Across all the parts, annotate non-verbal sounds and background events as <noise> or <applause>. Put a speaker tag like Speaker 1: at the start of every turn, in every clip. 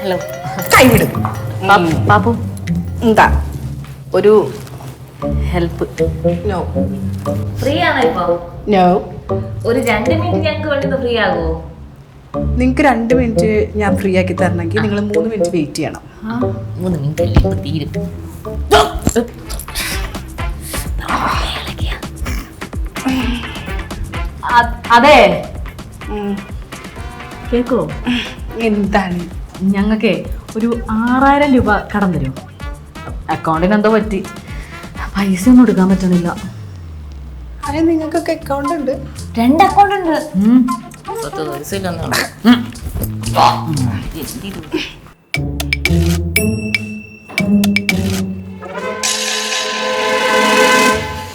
Speaker 1: Hello.
Speaker 2: കൈവിടും.
Speaker 1: പാപ്പു
Speaker 2: എന്താ? ഒരു
Speaker 1: ഹെൽപ്പ്.
Speaker 2: നോ
Speaker 1: ഫ്രീ ആണോ ഇപ്പൊ?
Speaker 2: നോ
Speaker 1: ഒരു രണ്ട് മിനിറ്റ് ഞങ്ങൾക്ക് വേണ്ടി ഫ്രീ ആകുമോ
Speaker 2: നിങ്ങൾക്ക് രണ്ട് മിനിറ്റ് ഞാൻ ഫ്രീ ആക്കി തരണമെങ്കിൽ നിങ്ങൾ മൂന്ന് മിനിറ്റ് വെയിറ്റ് ചെയ്യണം.
Speaker 1: മൂന്ന് മിനിറ്റ് തീരും. അതെ. കേക്കോ <laughs>
Speaker 2: എന്താണ്?
Speaker 1: ഞങ്ങൾക്കേ ഒരു ആറായിരം രൂപ കടം തരും അക്കൗണ്ടിന് എന്തോ പറ്റി? പൈസ ഒന്നും എടുക്കാൻ പറ്റണില്ല
Speaker 2: അതെ നിങ്ങൾക്കൊക്കെ അക്കൗണ്ട് ഉണ്ട്.
Speaker 1: രണ്ട് അക്കൗണ്ട് ഉണ്ട്.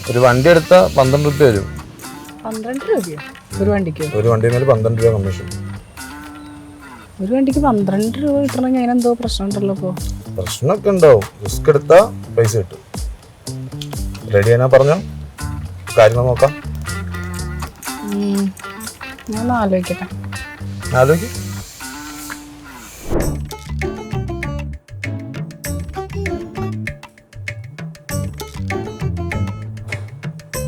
Speaker 3: ഒരു വണ്ടി എടുത്താൽ പന്ത്രണ്ട് രൂപ വരും.
Speaker 2: പന്ത്രണ്ട് രൂപയോ? ഒരു വണ്ടിക്ക്?
Speaker 3: ഒരു വണ്ടി മേലെ പന്ത്രണ്ട് രൂപ കമ്മീഷൻ
Speaker 2: ഒരു വണ്ടിക്ക് പന്ത്രണ്ട് രൂപ കിട്ടണമെങ്കിൽ അതിനെന്തോ എന്തോ പ്രശ്നം ഉണ്ടല്ലോ ഇപ്പോൾ
Speaker 3: പ്രശ്നമൊക്കെ ഉണ്ടാവും. റിസ്ക് എടുത്താ പൈസ കിട്ടും. റെഡി ആണോ പറഞ്ഞോ? കാര്യങ്ങൾ നോക്കാം.
Speaker 2: ഞാൻ ആലോചിക്കട്ടെ.
Speaker 3: ആലോചിക്കും.